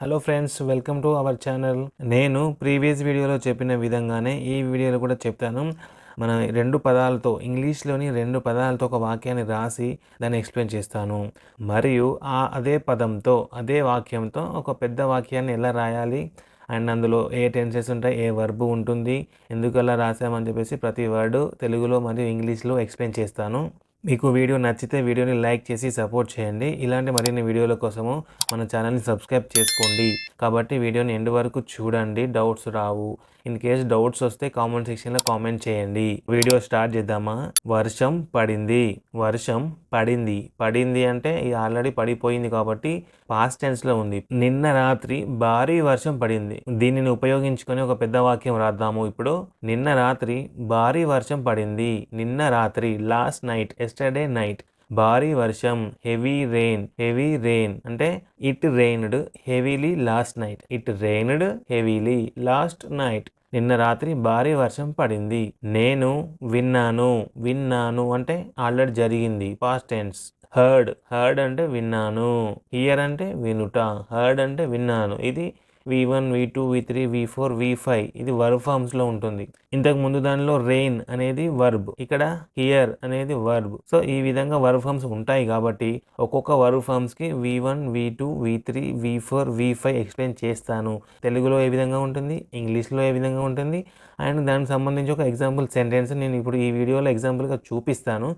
Hello friends welcome to our channel నేను previous వీడియోలో చెప్పిన విధంగానే ఈ వీడియోలో కూడా చెప్తాను. మన రెండు పదాలతో ఇంగ్లీష్లోని రెండు పదాలతో ఒక వాక్యాన్ని రాసి దాన్ని ఎక్స్ప్లెయిన్ చేస్తాను. మరియు ఆ అదే పదంతో అదే వాక్యంతో ఒక పెద్ద వాక్యాన్ని ఎలా రాయాలి? అండ్ అందులో ఏ టెన్సెస్ ఉంటాయి ఏ వర్బు ఉంటుంది ఎందుకు అలా రాసామని చెప్పేసి ప్రతి వర్డ్ తెలుగులో మరియు ఇంగ్లీష్లో ఎక్స్ప్లెయిన్ చేస్తాను. మీకు వీడియో నచ్చితే వీడియోని లైక్ చేసి సపోర్ట్ చేయండి. ఇలాంటి మరిన్ని వీడియోల కోసము మన ఛానల్ని సబ్స్క్రైబ్ చేసుకోండి. కాబట్టి వీడియోని ఎండ్ వరకు చూడండి. డౌట్స్ రావు. ఇన్ కేస్ డౌట్స్ వస్తే కామెంట్ సెక్షన్లో కామెంట్ చేయండి. వీడియో స్టార్ట్ చేద్దామా? వర్షం పడింది. వర్షం పడింది. పడింది అంటే ఇది ఆల్రెడీ పడిపోయింది కాబట్టి పాస్ట్ టెన్స్లో ఉంది. నిన్న రాత్రి భారీ వర్షం పడింది. దీనిని ఉపయోగించుకొని ఒక పెద్ద వాక్యం రాద్దాము ఇప్పుడు. నిన్న రాత్రి భారీ వర్షం పడింది. నిన్న రాత్రి last night yes yesterday night భారీ వర్షం హెవీ రెయిన్ హెవీ రెయిన్ అంటే it rained heavily last night it rained heavily last night నిన్న రాత్రి భారీ వర్షం పడింది. నేను విన్నాను విన్నాను అంటే ఆల్రెడీ జరిగింది. పాస్ట్ టెన్స్ హర్డ్ హర్డ్ అంటే విన్నాను. హియర్ అంటే వినుట. హర్డ్ అంటే విన్నాను. ఇది V one V two V three V four V five ఇది వర్బ్ ఫామ్స్లో ఉంటుంది. ఇంతకు ముందు దానిలో రెయిన్ అనేది వర్బ్ ఇక్కడ హియర్ అనేది వర్బ్ సో ఈ విధంగా వర్బ్ ఫామ్స్ ఉంటాయి కాబట్టి ఒక్కొక్క verb ఫామ్స్కి V one V two V three V four V five explain చేస్తాను. తెలుగులో ఏ విధంగా ఉంటుంది? ఇంగ్లీష్లో ఏ విధంగా ఉంటుంది? అండ్ దానికి సంబంధించి ఒక ఎగ్జాంపుల్ సెంటెన్స్ నేను ఇప్పుడు ఈ వీడియోలో ఎగ్జాంపుల్గా చూపిస్తాను.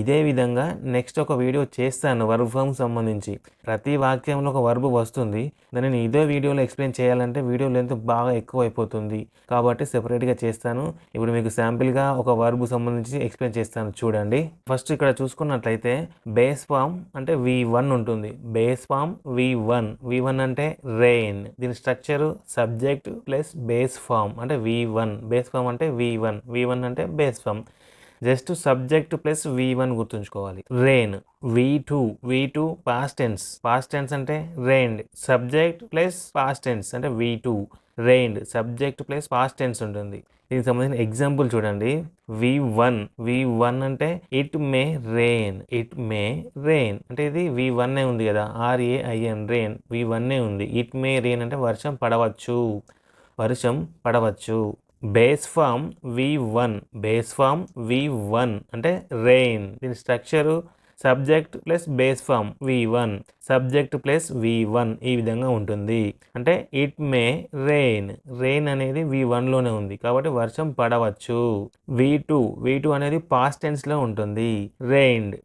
ఇదే విధంగా నెక్స్ట్ ఒక వీడియో చేస్తాను వర్బ్ ఫామ్ సంబంధించి. ప్రతి వాక్యంలో ఒక వర్బ్ వస్తుంది. దాన్ని ఇదే వీడియోలో ఎక్స్ప్లెయిన్ చేయాలంటే వీడియో లెంత్ బాగా ఎక్కువ అయిపోతుంది కాబట్టి సెపరేట్గా చేస్తాను. ఇప్పుడు మీకు శాంపిల్గా ఒక వర్బ్ సంబంధించి ఎక్స్ప్లెయిన్ చేస్తాను చూడండి. ఫస్ట్ ఇక్కడ చూసుకున్నట్లయితే బేస్ ఫామ్ అంటే వి వన్ ఉంటుంది. Base form V one V one అంటే రెయిన్ దీని structure subject plus base form అంటే వి వన్ బేస్ ఫామ్ అంటే వి వన్ వి వన్ అంటే base form just subject plus V one గుర్తుంచుకోవాలి. Rain V two V two past tense past tense అంటే rained subject plus past tense అంటే V two rained subject plus past tense ఉంటుంది. దీనికి సంబంధించిన example చూడండి. V one V one అంటే it may rain it may rain అంటే ఇది V one ఉంది కదా. R A I N rain V one ఉంది. ఇట్ మే రెయిన్ అంటే వర్షం పడవచ్చు. వర్షం పడవచ్చు. Base form V one base form V one అంటే రెయిన్. దీని structure subject plus base form V one subject plus V one ఈ విధంగా ఉంటుంది. అంటే ఇట్ మే రెయిన్. రెయిన్ అనేది వి వన్లోనే ఉంది కాబట్టి వర్షం పడవచ్చు. వి టూ వి టూ అనేది పాస్ట్ టెన్స్లో ఉంటుంది. Rained.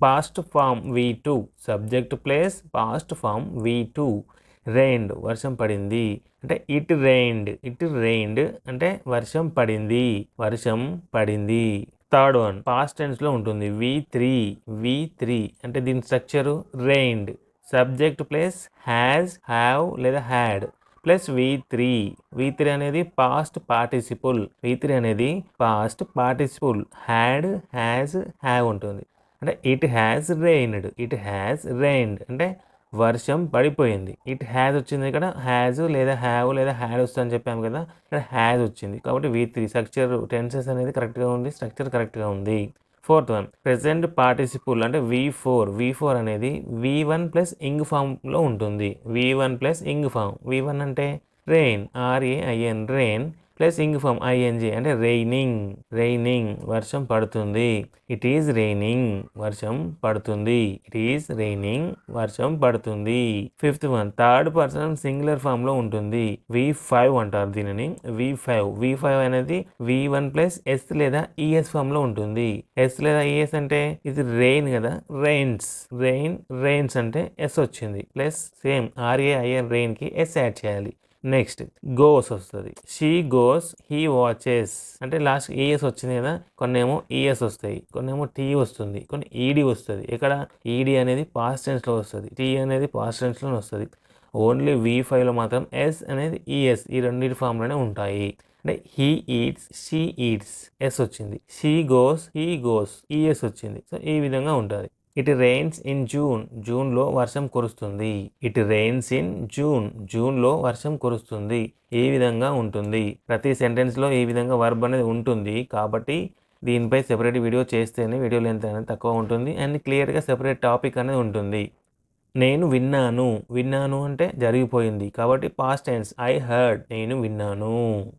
Past form V two subject plus past form V two. Rained వర్షం పడింది. అంటే ఇట్ రెయిన్డ్ ఇట్ రెయిన్డ్ అంటే వర్షం పడింది వర్షం పడింది. థర్డ్ వన్ పాస్ట్ టెన్స్లో ఉంటుంది. వి త్రీ వి త్రీ అంటే దీని structure rained subject plus has have లేదా had plus V three V three అనేది పాస్ట్ పార్టిసిపుల్ వి త్రీ అనేది past participle had has have ఉంటుంది. అంటే it has rained it has rained అంటే వర్షం పడిపోయింది. ఇట్ హ్యాజ్ వచ్చింది ఇక్కడ హ్యాజ్ లేదా హ్యావ్ లేదా హ్యాడ్ వస్తుందని చెప్పాము కదా ఇక్కడ హ్యాజ్ వచ్చింది. కాబట్టి వి త్రీ స్ట్రక్చర్ టెన్సెస్ అనేది కరెక్ట్గా ఉంది స్ట్రక్చర్ కరెక్ట్గా ఉంది. ఫోర్త్ వన్ ప్రెసెంట్ పార్టిసిపుల్ అంటే వి ఫోర్ వి ఫోర్ అనేది వి వన్ ప్లస్ ఇంగ్ ఫామ్లో ఉంటుంది. V one plus ing form V one అంటే rain R A I N rain plus ing form I N G అంటే రెయినింగ్ రెయినింగ్ వర్షం పడుతుంది. It is raining వర్షం పడుతుంది. ఇట్ ఈజ్ రెయినింగ్ వర్షం పడుతుంది. Fifth one third person singular ఫామ్లో ఉంటుంది. వి ఫైవ్ అంటారు దీనిని. వి ఫైవ్ వి ఫైవ్ అనేది వి వన్ ప్లస్ ఎస్ లేదా ఈఎస్ ఫామ్లో ఉంటుంది. ఎస్ లేదా ఈఎస్ అంటే ఇది రెయిన్ కదా? రెయిన్స్ రెయిన్ రెయిన్స్ అంటే ఎస్ వచ్చింది. Plus same R A I N రెయిన్కి S add చేయాలి. నెక్స్ట్ గోస్ వస్తుంది. షీ గోస్ హీ వాచెస్ అంటే లాస్ట్ ఏఎస్ వచ్చింది కదా కొన్ని ఏమో ఈఎస్ వస్తాయి. కొన్ని ఏమో టీ వస్తుంది. కొన్ని e ఈడీ వస్తుంది. ఇక్కడ ఈడీ e అనేది పాస్ట్ టెన్స్లో వస్తుంది. టీ అనేది పాస్ట్ టెన్స్లో వస్తుంది. ఓన్లీ వి ఫైవ్లో మాత్రం ఎస్ అనేది ఈఎస్ ఈ రెండింటి ఫామ్లోనే ఉంటాయి. అంటే he eats she eats S వచ్చింది. She goes he goes E S వచ్చింది. సో ఈ విధంగా ఉంటుంది. ఇట్ రెయిన్స్ ఇన్ జూన్ జూన్లో వర్షం కురుస్తుంది. ఇట్ రెయిన్స్ ఇన్ జూన్ జూన్లో వర్షం కురుస్తుంది. ఏ విధంగా ఉంటుంది? ప్రతి సెంటెన్స్లో ఈ విధంగా వర్బ్ అనేది ఉంటుంది? కాబట్టి దీనిపై సెపరేట్ వీడియో చేస్తేనే వీడియో లెంత్ అనేది తక్కువ ఉంటుంది. అండ్ క్లియర్గా సెపరేట్ టాపిక్ అనేది ఉంటుంది. నేను విన్నాను. విన్నాను అంటే జరిగిపోయింది. కాబట్టి పాస్ట్ టెన్స్ ఐ హర్డ్ నేను విన్నాను.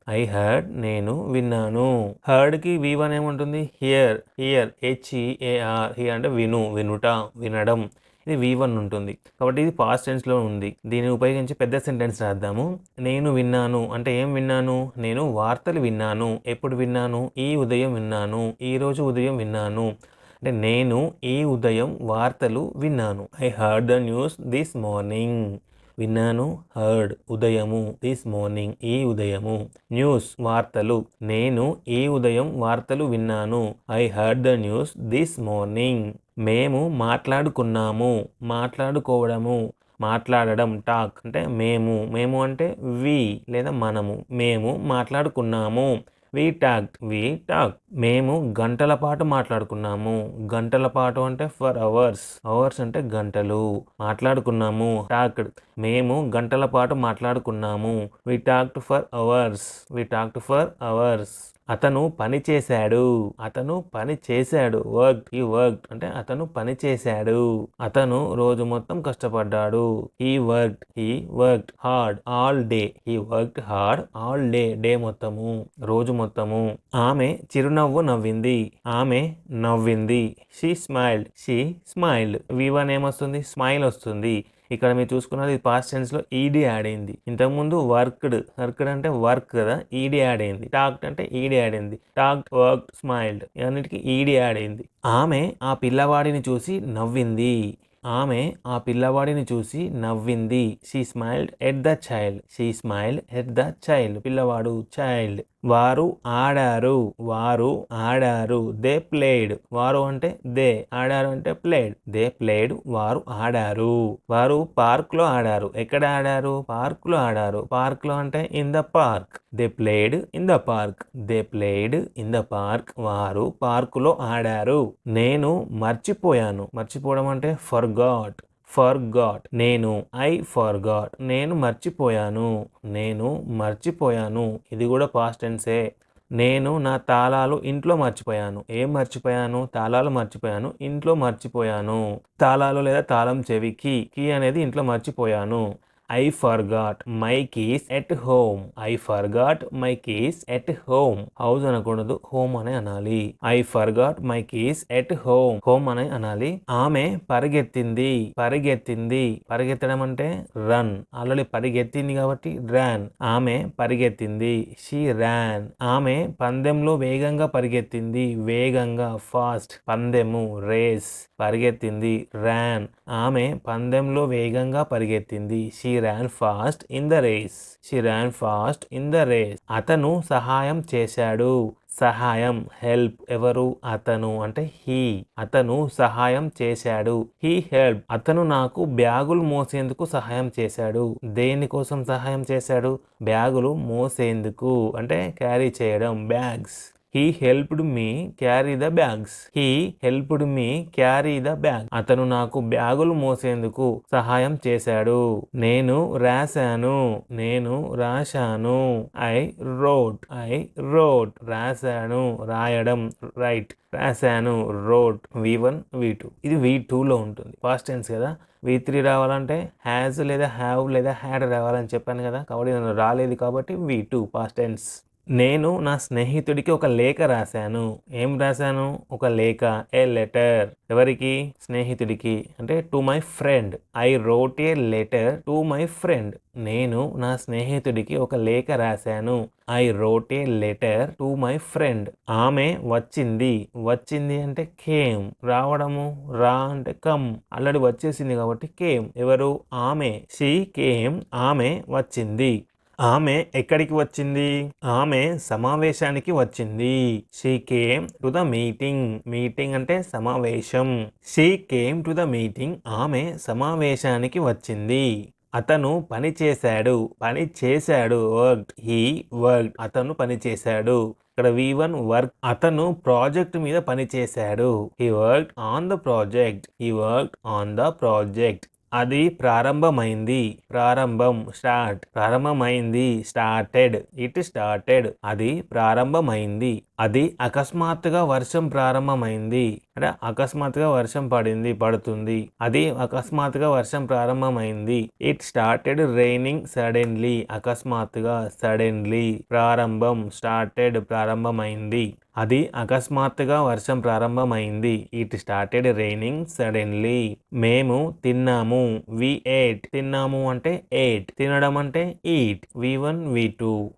ఐ హర్డ్ నేను విన్నాను. హర్డ్కి వి వన్ ఏముంటుంది? Hear hear H E A R hear అంటే విను వినుట వినడం. ఇది వి వన్ ఉంటుంది. కాబట్టి ఇది పాస్ట్ టెన్స్లో ఉంది. దీన్ని ఉపయోగించి పెద్ద సెంటెన్స్ రాద్దాము. నేను విన్నాను. అంటే ఏం విన్నాను? నేను వార్తలు విన్నాను. ఎప్పుడు విన్నాను? ఈ ఉదయం విన్నాను. ఈ రోజు ఉదయం విన్నాను. అంటే నేను ఈ ఉదయం వార్తలు విన్నాను. I heard the news this morning. విన్నాను హర్డ్ ఉదయము దిస్ మార్నింగ్ ఈ ఉదయము న్యూస్ వార్తలు. నేను ఈ ఉదయం వార్తలు విన్నాను. I heard the news this morning. మేము మాట్లాడుకున్నాము. మాట్లాడుకోవడము మాట్లాడడం టాక్. అంటే మేము మేము అంటే వి లేదా మనము. మేము మాట్లాడుకున్నాము. వి టాక్ వి టాక్ మేము గంటల పాటు మాట్లాడుకున్నాము. గంటల పాటు అంటే ఫర్ అవర్స్ అవర్స్ అంటే గంటలు. మాట్లాడుకున్నాము. టాక్డ్ మేము గంటల పాటు మాట్లాడుకున్నాము. We talked for hours we talked for hours అతను పని చేశాడు. అతను పని చేశాడు. వర్క్ ఈ వర్క్ అంటే అతను పని చేశాడు. అతను రోజు మొత్తం కష్టపడ్డాడు. ఈ వర్క్ ఈ వర్క్ హార్డ్ ఆల్ డే ఈ work hard all day day మొత్తము రోజు మొత్తము. ఆమె చిరునవ్వు నవ్వింది. ఆమె నవ్వింది. షీ స్మైల్డ్ షీ స్మైల్డ్ వివన్ ఏమొస్తుంది? స్మైల్ వస్తుంది. ఇక్కడ మీరు చూసుకున్నది పాస్ట్ టెన్స్లో ఈడీ యాడ్ అయింది. ఇంతకుముందు వర్క్డ్ వర్క్డ్ అంటే వర్క్ కదా ఈడీ యాడ్ అయింది. టాక్డ్ అంటే ఈడీ యాడ్ అయింది. టాక్డ్ వర్క్ స్మైల్డ్ అన్నిటికీ ఈడీ యాడ్ అయింది. ఆమె ఆ పిల్లవాడిని చూసి నవ్వింది. ఆమె ఆ పిల్లవాడిని చూసి నవ్వింది. She smiled at the child she smiled at the child పిల్లవాడు చైల్డ్ వారు ఆడారు వారు ఆడారు దే ప్లేడ్. వారు అంటే దే ఆడారు అంటే ప్లేడ్. దే ప్లేడ్ వారు ఆడారు. వారు పార్క్లో ఆడారు. ఎక్కడ ఆడారు? పార్క్లో ఆడారు. పార్క్లో అంటే in the park. They played in the park. They played in the park. వారు పార్కులో ఆడారు. నేను మర్చిపోయాను. మర్చిపోవడం అంటే ఫర్ గాట్ ఫర్ గాట్ నేను ఐ ఫర్ గాట్ నేను మర్చిపోయాను. నేను మర్చిపోయాను. ఇది కూడా పాస్ట్ టెన్సే నేను నా తాళాలు ఇంట్లో మర్చిపోయాను. ఏం మర్చిపోయాను? తాళాలు మర్చిపోయాను. ఇంట్లో మర్చిపోయాను. తాళాలు లేదా తాళం చెవి కీ కీ అనేది ఇంట్లో మర్చిపోయాను. I forgot my keys at home I forgot my keys at home house అనకూడదు హోమ్ అనే అనాలి. I forgot my keys at home home అనే అనాలి. ఆమె పరిగెత్తింది పరిగెత్తింది. పరిగెత్తడం అంటే రన్ ఆల్రెడీ పరిగెత్తింది కాబట్టి ర్యాన్ ఆమె పరిగెత్తింది షీ ర్యాన్ ఆమె పందెంలో వేగంగా పరిగెత్తింది వేగంగా ఫాస్ట్ పందెము రేస్ పరిగెత్తింది ర్యాన్ ఆమె పందెంలో వేగంగా పరిగెత్తింది she ran fast in the race she ran fast in the race అతను సహాయం చేశాడు. సహాయం హెల్ప్ ఎవరు? అతను అంటే హీ అతను సహాయం చేశాడు. హీ హెల్ప్ అతను నాకు బ్యాగులు మోసేందుకు సహాయం చేశాడు. దేనికోసం సహాయం చేశాడు? బ్యాగులు మోసేందుకు అంటే క్యారీ చేయడం bags he helped me carry the bags he helped me carry the bag అతను నాకు బ్యాగులు మోసేందుకు సహాయం చేశాడు. నేను రాశాను. నేను రాశాను. ఐ రోడ్ ఐ రోడ్ రాశాను. రాయడం. రైట్ రాశాను. Wrote V one V two ఇది వి టూలో ఉంటుంది. ఫాస్ట్ టెన్స్ కదా. వి త్రీ రావాలంటే హ్యాజ్ లేదా హ్యావ్ లేదా హ్యాడ్ రావాలని చెప్పాను కదా. కాబట్టి నన్ను రాలేదు కాబట్టి వి టూ పాస్ట్ టెన్స్ నేను నా స్నేహితుడికి ఒక లేఖ రాశాను. ఏం రాశాను? ఒక లేఖ ఏ లెటర్? ఎవరికి? స్నేహితుడికి. అంటే to my friend. I wrote a letter to my friend. నేను నా స్నేహితుడికి ఒక లేఖ రాశాను. I wrote a letter to my friend. ఆమె వచ్చింది. వచ్చింది అంటే కేమ్. రావడము రా అంటే కమ్. ఆల్రెడీ వచ్చేసింది కాబట్టి కేమ్. ఎవరు? ఆమె. She came. ఆమె వచ్చింది. ఆమె ఎక్కడికి వచ్చింది? ఆమె సమావేశానికి వచ్చింది. She came to the meeting meeting అంటే సమావేశం. She came to the meeting ఆమె సమావేశానికి వచ్చింది. అతను పని చేశాడు. పని చేశాడు. వర్క్ హీ వర్క్ అతను పని చేశాడు. ఇక్కడ వి వన్ వర్క్ అతను ప్రాజెక్ట్ మీద పని చేశాడు. He work on the project he work on the project అది ప్రారంభమైంది. ప్రారంభం స్టార్ట్. ప్రారంభమైంది స్టార్టెడ్. It started. అది ప్రారంభమైంది. అది అకస్మాత్తుగా వర్షం ప్రారంభమైంది. అంటే అకస్మాత్తుగా వర్షం పడింది పడుతుంది. అది అకస్మాత్తుగా వర్షం ప్రారంభమైంది. ఇట్ స్టార్టెడ్ రైనింగ్ సడన్లీ అకస్మాత్తుగా సడన్లీ ప్రారంభం స్టార్టెడ్ ప్రారంభమైంది. అది అకస్మాత్తుగా వర్షం ప్రారంభమైంది. ఇట్ స్టార్టెడ్ రైనింగ్ సడన్లీ మేము తిన్నాము. వి ఎయిట్ తిన్నాము అంటే ఎయిట్ తినడం అంటే eat V one V two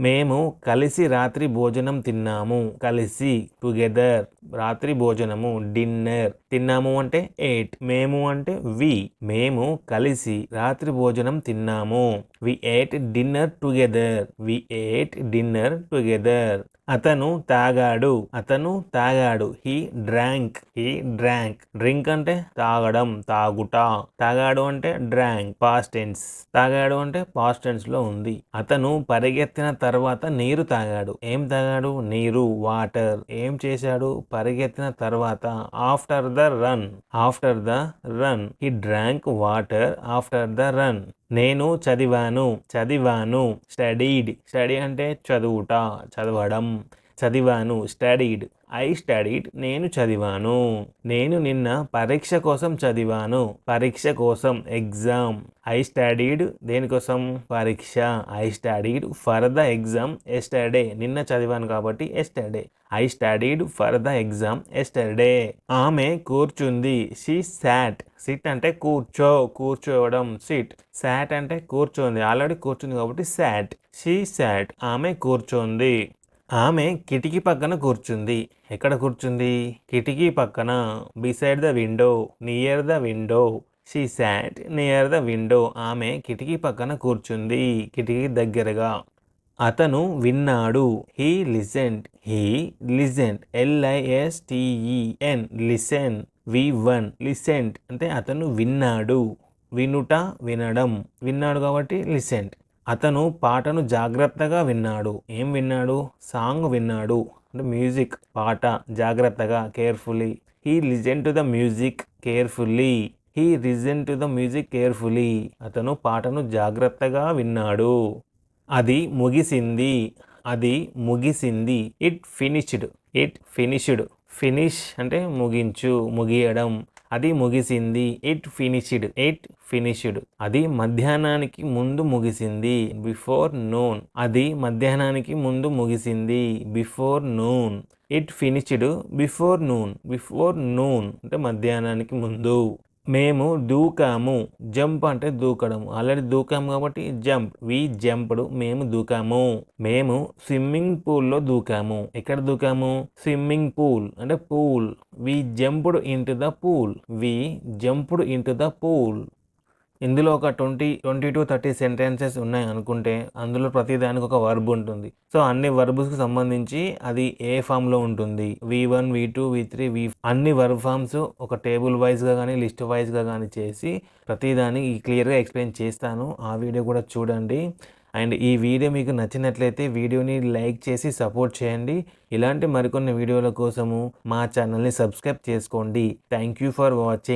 మేము కలిసి రాత్రి భోజనం తిన్నాము. కలిసి టుగెదర్ రాత్రి భోజనము డిన్నర్. తిన్నాము అంటే ఎయిట్. మేము అంటే వి. మేము కలిసి రాత్రి భోజనం తిన్నాము. We ate dinner together. We ate dinner together. అతను తాగాడు. అతను తాగాడు. He drank. He drank. Drink అంటే తాగడం తాగుట. తాగాడు అంటే డ్రాంక్. Past tense. తాగాడు అంటే పాస్ట్ టెన్స్లో ఉంది. అతను పరిగెత్తిన తర్వాత నీరు తాగాడు. ఏం తాగాడు? నీరు వాటర్. ఏం చేశాడు? పరిగెత్తిన తర్వాత after the run after the run he drank water after the run నేను చదివాను చదివాను స్టడీడ్ స్టడీ అంటే చదువుట చదవడం. చదివాను స్టడీడ్ ఐ స్టడీడ్ నేను చదివాను. నేను నిన్న పరీక్ష కోసం చదివాను. పరీక్ష కోసం ఎగ్జామ్ ఐ స్టడీడ్ దేనికోసం? పరీక్ష. I studied for the exam yesterday నిన్న చదివాను కాబట్టి yesterday I studied for the exam yesterday ఆమె కూర్చుంది. షీ శాట్ సిట్ అంటే కూర్చో కూర్చోవడం. సిట్ శాట్ అంటే కూర్చోంది. ఆల్రెడీ కూర్చుంది కాబట్టి శాట్ షీ శాట్ ఆమె కూర్చోంది. ఆమె కిటికీ పక్కన కూర్చుంది. ఎక్కడ కూర్చుంది? కిటికీ పక్కన beside the window near the window she sat near the window ఆమె కిటికీ పక్కన కూర్చుంది. కిటికీ దగ్గరగా అతను విన్నాడు. He listened he listened L I S T E N listen V one listened అంటే అతను విన్నాడు. వినుట వినడం. విన్నాడు కాబట్టి లిసెంట్. అతను పాటను జాగ్రత్తగా విన్నాడు. ఏం విన్నాడు? సాంగ్ విన్నాడు. అంటే మ్యూజిక్ పాట జాగ్రత్తగా carefully. He listen to the music carefully. He listen to the music carefully. అతను పాటను జాగ్రత్తగా విన్నాడు. అది ముగిసింది. అది ముగిసింది. It finished. It finished. Finish అంటే ముగించు ముగియడం. అది ముగిసింది. ఇట్ ఫినిష్డ్ ఇట్ ఫినిష్డ్ అది మధ్యాహ్నానికి ముందు ముగిసింది. బిఫోర్ నూన్ అది మధ్యాహ్నానికి ముందు ముగిసింది. Before noon it finished before noon before noon అంటే మధ్యాహ్నానికి ముందు. మేము దూకాము. జంప్ అంటే దూకడం ఆల్రెడీ దూకాము కాబట్టి జంప్. వి జంప్డ్ మేము దూకాము. మేము స్విమ్మింగ్ పూల్లో దూకాము. ఎక్కడ దూకాము? స్విమ్మింగ్ పూల్ అంటే pool we jumped into the pool we jumped into the pool ఇందులో ఒక twenty twenty to thirty sentences ఉన్నాయి అనుకుంటే అందులో ప్రతి దానికి ఒక వర్బ్ ఉంటుంది. సో అన్ని వర్బ్స్కి సంబంధించి అది ఏ ఫామ్లో ఉంటుంది? V one V two V three V అన్ని వర్బ్ ఫామ్స్ ఒక టేబుల్ వైజ్గా కానీ లిస్ట్ వైజ్గా కానీ చేసి ప్రతిదాన్ని క్లియర్గా ఎక్స్ప్లెయిన్ చేస్తాను. ఆ వీడియో కూడా చూడండి. అండ్ ఈ వీడియో మీకు నచ్చినట్లయితే వీడియోని లైక్ చేసి సపోర్ట్ చేయండి. ఇలాంటి మరికొన్ని వీడియోల కోసము మా ఛానల్ని సబ్స్క్రైబ్ చేసుకోండి. Thank you for watching